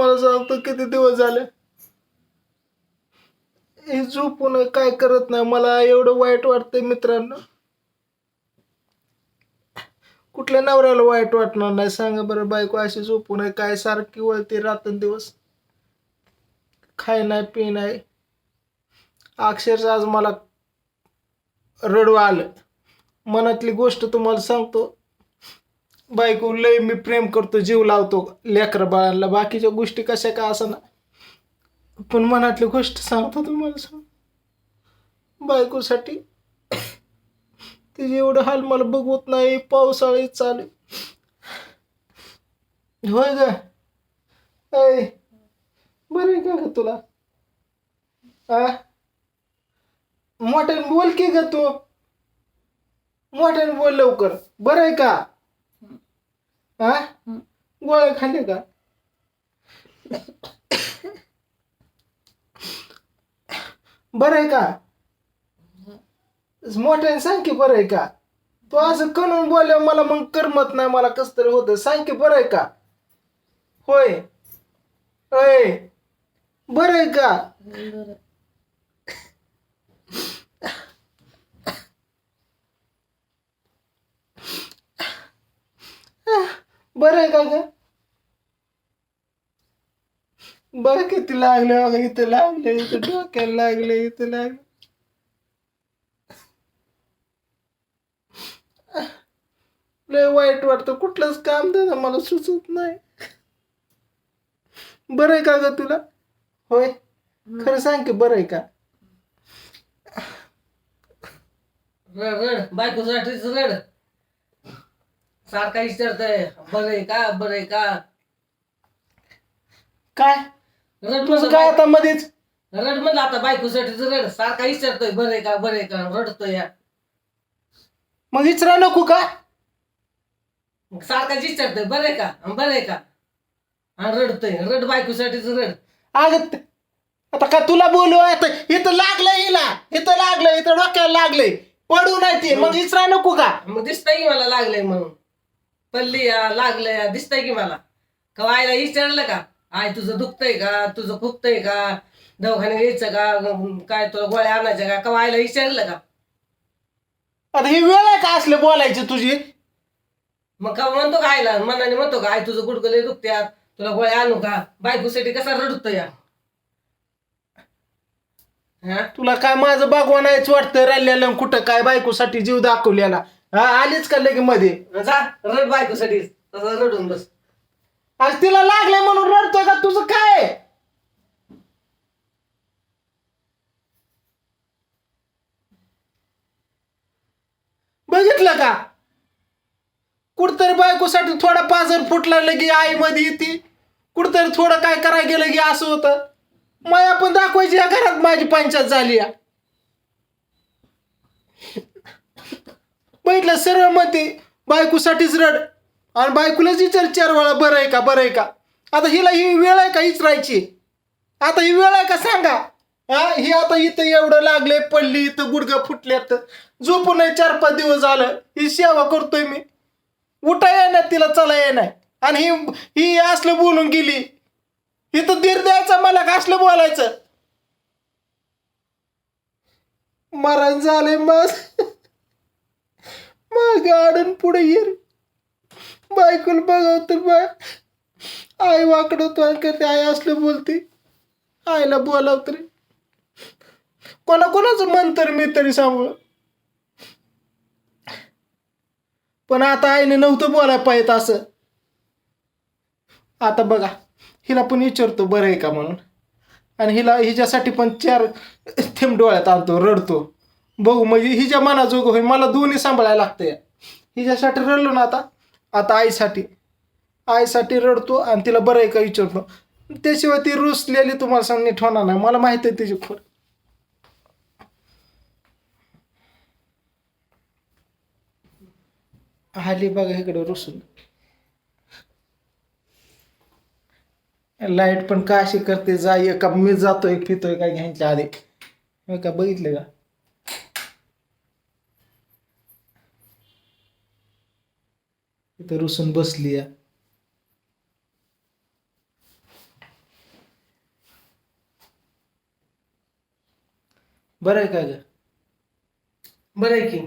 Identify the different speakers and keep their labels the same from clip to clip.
Speaker 1: मला तुम्हाला सांगतो किती दिवस झाले? हे झोपून काय करत नाही मला एवढं वाईट वाटतंय मित्रांनो. कुठल्या नवऱ्याला वाईट वाटणार नाही सांगा बरं बायको अशी झोपून आहे काय सारखी वळते रात्रंदिवस खाय नाही पी नाही. अक्षरशः आज मला रडू आलं. मनातली गोष्ट तुम्हाला सांगतो बायको लय मी प्रेम करतो जीव लावतो लेकरा बाळांना. बाकीच्या गोष्टी कशा का असं ना पण मनातली गोष्ट सांगतो तुम्हाला सांग बायकोसाठी तिचे एवढं हाल मला बघवत नाही पावसाळी चालू. होय ग. ऐ बरं आहे का ग तुला? आ? मोठ्याने बोल की ग तू. मोठ्याने बोल लवकर. बरं आहे का? हा. गोळ्या खाल्ले का? बरं आहे का? मोठ्याने सांग की बरं आहे का? तू असं करून बोलल्यावर मला मग करमत नाही मला कस तरी होतं. सांग की बरं आहे का? होय. अय. बरं आहे का? बरं आहे का ग बरं किती लागले बघा इथं लागले इथं डोक्याला लागले इथं लागले. लय वाईट वाटतं कुठलंच काम दादा मला सुचत नाही. बरं आहे का ग तुला? होय? खरं सांग की बरं आहे का?
Speaker 2: रड रड बायकोसाठीच रड. सारखा विचारतय बरं आहे का बरं आहे का?
Speaker 1: काय?
Speaker 2: रड
Speaker 1: तुझं काय आता मध्येच
Speaker 2: रड म्हणलं आता बायकोसाठीच रड. सारखा विचारतोय बरं आहे का बरं आहे का? रडतोय. या
Speaker 1: मग विचारा नको का?
Speaker 2: मग सारखाच विचारतोय बरं आहे का? अन बरं आहे का? हा रडतोय. रड बायकोसाठीच रड.
Speaker 1: अगं त- आता का तुला बोलू? आता इथं लागलंय हिला. इथं लागलंय इथं डोक्याला लागलंय. पडू नाही ते. मग विचारा नको का?
Speaker 2: मग दिसतंय की मला लागलंय म्हणून. पल्ली या लागलंय या, दिसतंय की मला. का आईला विचारलं का? आय तुझं दुखतंय का? तुझं खुपतंय का? दवाखान्यात यायचं का? काय तुला गोळ्या आणायच्या का? का आईला विचारलं का?
Speaker 1: आता ही वेळ आहे का असले बोलायची तुझी?
Speaker 2: मग का म्हणतो का आईला? मनाने म्हणतो का आई तुझं गुडगं लय दुखत्यात तुला गोळ्या आणू का? बायकोसाठी कसा रडतो या हा?
Speaker 1: तुला काय माझं बागवानायच वाटतं राहिलेलं कुठं काय बायकोसाठी जीव दाखवलेला. हा आलीच का लगे मध्ये?
Speaker 2: जा रड बायकोसाठी तसा रडून बस.
Speaker 1: आज तिला लागलंय म्हणून रडतोय का? तुझं काय? बघितलं का? कुठतरी बायकोसाठी थोडा पाजर फुटला लगी आई मध्ये येते. कुठतरी थोडं काय करायला गेलं की असं होतं. माया पण दाखवायची या घरात माझी पंचायत झाली या. बघितलं सर्व म्हणते बायकोसाठीच रड. आणि बायकोलाच विचार चार वेळा बरं आहे का बरं आहे का? आता हिला ही वेळ आहे का हीच राहायची आता ही वेळ आहे का सांगा? हा ही आता इथं एवढं लागले पडली इथं गुडघं फुटल्यात. झोपून चार पाच दिवस झालं. ही सेवा करतोय मी. उठा येणार तिला चला येणार आणि ही ही असलं बोलून गेली. इथं धीर द्यायचा मला का असलं बोलायचं? मरण झाले मग मग गाडन पुढे येईल. बायकोला बघाव तर बा आई वाकडवतो आणि करते आई असलं बोलते. आईला बोलाव तरी. कोणा कोणाचं मन तर मी तरी सांभाळ. पण आता आईने नव्हतं बोलायला पाहिजे असं. आता बघा. हिला पण विचारतो बरं आहे का म्हणून. आणि हिला हिच्यासाठी पण चार थेंब डोळ्यात आणतो रडतो. बघू म्हणजे हिच्या मनाजोगं होईल. मला दोन्ही सांभाळायला लागतंय. हिच्यासाठी रडलो ना आता. आता आईसाठी. आईसाठी रडतो आणि तिला बरं आहे का विचारतो. त्याशिवाय ती रुसलेली तुम्हाला सांग नीट होणार नाही. मला माहिती आहे तिची खोड. आली बघा इकडे रुसून. लाइट पण का अशी करते? जा का मी जातोय पितोय काय घ्यायच्या आधी? का बघितलं का? इथं रुसून बसली या. बर आहे का ग?
Speaker 2: बरं आहे की.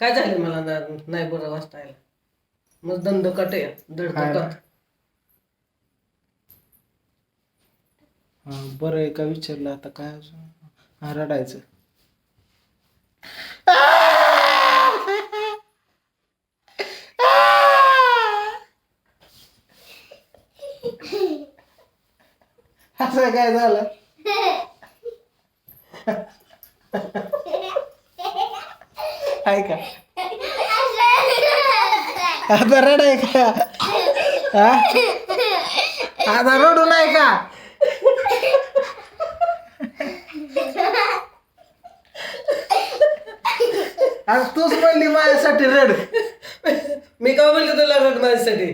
Speaker 2: काय झालं मला नाही बरं वाचतायला मग दंड कटे बर
Speaker 1: हा बरं आहे का विचारलं आता काय अजून? रडायचं. असं काय झालं? आहे का? आता आहे का? हा? आता रडू नाही का? आज तूच म्हणली माझ्यासाठी रड.
Speaker 2: मी का म्हणले तुला रड माझ्यासाठी?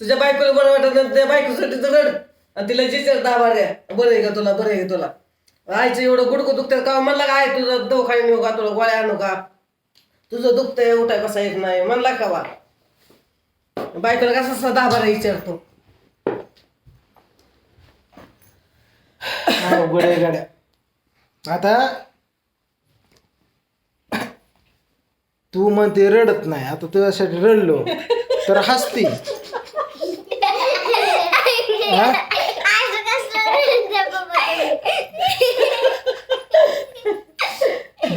Speaker 2: तुझ्या बायकोला बरं वाटत नाही त्या बायकोसाठी तर रड. आणि तिला जिचर दहा बाऱ्या बरं आहे का तुला? बरं आहे का तुला? आईचं एवढं गुडकं दुखतं का म्हणला काय तुझं दवाखाने नेऊ का? तुला गोळ्या आणू का? तुझं दुखतंय उठाय बसा येत नाही. म्हणला का वा बायकोला कसा दहा बारा विचारतो.
Speaker 1: अवघड आहे गाड्या. आता तू म्हणते रडत नाही. आता तुझ्यासाठी रडलो तर हसती. हा?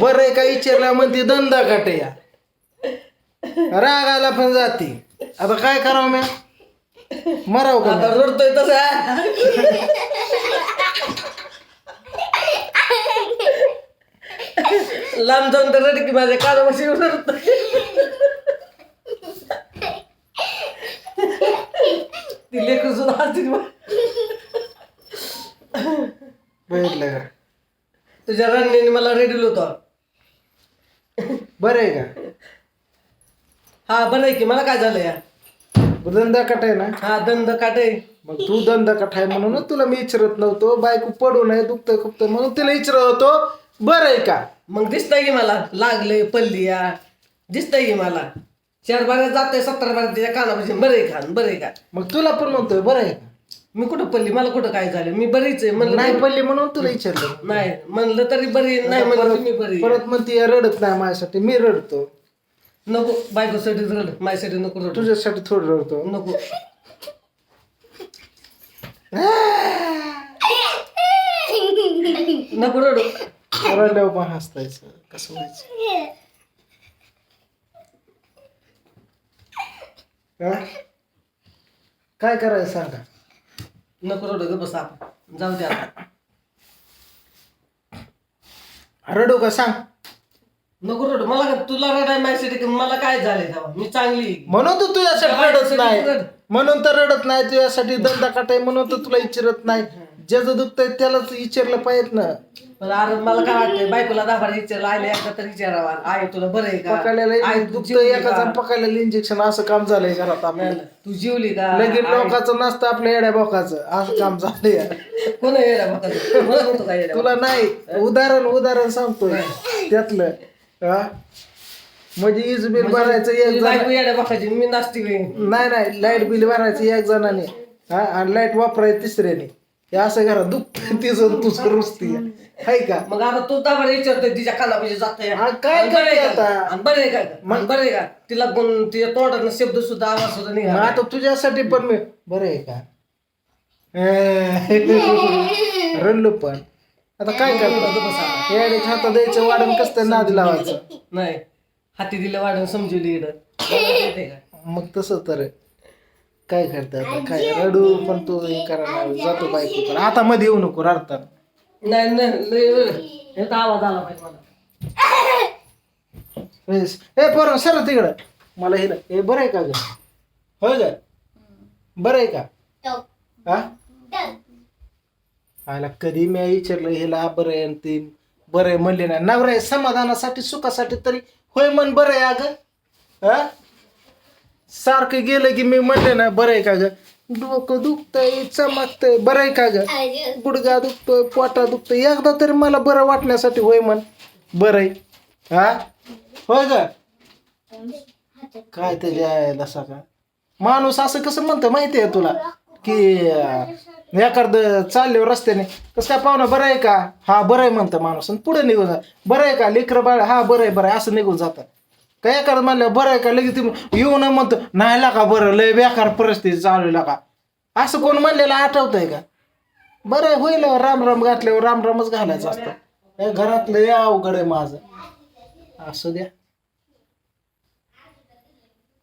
Speaker 1: बरं आहे का विचारला? म्हणते धंदा काटे या. रागाला पण जाते. आता काय करावं म्या? मराव का
Speaker 2: आता रडतोय तसं. लांब जाऊन तर रड की माझ्या कानापाशी रडतोय. ती लेकरू सुद्धा हसतील बघ.
Speaker 1: बघितलं का?
Speaker 2: तुझ्या रणनीने मला रेडिओ होतो.
Speaker 1: बरं आहे का?
Speaker 2: हा बरं आहे की. मला काय झालं या
Speaker 1: धंदा कटाय ना?
Speaker 2: हा दंड काटे
Speaker 1: मग तू धंदा कठाय म्हणून तुला मी विचारत नव्हतो. बायको पडू नये दुखतं खुपतं म्हणून तिला विचारत होतो. बरं आहे का?
Speaker 2: मग दिसतंय की मला? लागलंय पल्ली या दिसतंय की मला? चार बारा जातोय सतरा बारा तिच्या कानापाशी. बरं आहे का? बरं आहे का?
Speaker 1: मग तुला पण म्हणतोय बरं आहे का?
Speaker 2: मी कुठं पल्ली मला कुठं काय झालं? मी बरीच आहे म्हणलं
Speaker 1: नाही पडली म्हणून तुला विचारलं.
Speaker 2: नाही म्हणलं तरी बरी नाही म्हणलं मी बरी आहे.
Speaker 1: परत म्हणते रडत नाही माझ्यासाठी मी रडतो.
Speaker 2: नको बायकोसाठी रड माझ्यासाठी नको रड.
Speaker 1: तुझ्यासाठी थोडं रडतो.
Speaker 2: नको. नको रडू.
Speaker 1: रडल्यावर पण हसतायचं कसं व्हायचं? हा? काय करायचं सांगा?
Speaker 2: नको रडू ग बस आपण. जाऊ दे आता.
Speaker 1: रडू का सांग.
Speaker 2: नको रडू. मला काय- तुला रडाय माझ्यासाठी की? मला काय झालंय तेव्हा? मी चांगली. आहे.
Speaker 1: म्हणून तू तुझ्यासाठी रडत नाही म्हणून तर रडत नाही. तुझ्यासाठी दंदा काटाय म्हणून तर तुला विचारत नाही. ज्याचं दुखतंय त्यालाच विचारलं पाहिजे ना.
Speaker 2: पण अरे मला काय वाटतंय बायकोला दहा बारा विचारला आले एकदा तरी विचारावा. आहे तुला बरं आहे का?
Speaker 1: पकायला
Speaker 2: आई, तू
Speaker 1: दुखतंय
Speaker 2: जेवली?
Speaker 1: पकायला इंजेक्शन असं काम झालंय घरात आपल्या
Speaker 2: नाही, तू जेवली का? आई,
Speaker 1: लोकांचं नसतं आपल्या येड्या बोकाचं. असं काम झालंय.
Speaker 2: कोण काय येड्या
Speaker 1: तुला नाही उदाहरण उदाहरण सांगतोय. त्यातलं हा? म्हणजे वीज बिल भरायचं एक
Speaker 2: तुझी
Speaker 1: जण
Speaker 2: बायको मी बाई.
Speaker 1: नाही नाही लाइट बिल भरायचं एक जणाने. हा? आणि लाइट वापरायचं तिसऱ्याने. हे असं करा दुःख तिचं तुझं रुसती हाय का?
Speaker 2: मग आता तू दहा बारा विचारतोय तिच्या कानापाशी जातोय.
Speaker 1: हा, काय
Speaker 2: बरं आहे
Speaker 1: करते
Speaker 2: का?
Speaker 1: आता?
Speaker 2: आणि बरं आहे का? मग बरं आहे का? तिला कोण तिच्या तोंडात शब्द सुद्धा आवाज सुद्धा
Speaker 1: मग
Speaker 2: निघाला
Speaker 1: आता तुझ्यासाठी पण मी बरं आहे का? रडलो पण. आता काय करतात येड्याच्या हातात द्यायचं वाढून कसं नादी लावायचं?
Speaker 2: नाही हाती दिलं वाढून समजवली इकडं?
Speaker 1: मग तसं तर आहे. काय करतात? आता काय रडू पण तू हे करा जातो बायको पण आता मध्ये येऊ नको रडतात.
Speaker 2: नाही नाही लय आवाज आला पाहिजे मला.
Speaker 1: हे पोरं सर तिकडं. मला हे हे बरं आहे का ग? होय ग? बरं आहे का? हा? आला कधी मी विचारलं हिला बरं आहे आणि ती बरं आहे म्हणले नाही. नवरा आहे समाधानासाठी सुखासाठी तरी होय मन बरं आहे अगं. हा? सारखं गेलं की मी म्हणले ना बरं आहे का ग? डोकं दुखतंय चमकतंय बरं आहे का ग? गुडगा दुखतोय पोटा दुखतोय. एकदा तरी मला बरं वाटण्यासाठी होय मन बरं आहे. हा? होय ग? काय त्याच्या यायला सगळं माणूस असं कसं म्हणतं माहिती आहे तुला? की एखादं चालल्यावर रस्त्याने कसं काय पाहुणा बरं आहे का? हा बरं आहे म्हणतं माणूस. आणि पुढे निघून जा. बरं आहे का? लेकरं बाळ हा बरं आहे बरं आहे. असं निघून जातं. काय एखादं म्हणलं बरं आहे का? लगेच ते येऊ न म्हणतो. नाही लागा बरं लय बेकार परिस्थिती चालू आहे का असं कोण म्हणलेलं आठवतंय का? बरं आहे, होईल राम राम घातल्यावर राम रामच घालायचं असतं. घरातलं या अवघड आहे माझं. असू द्या.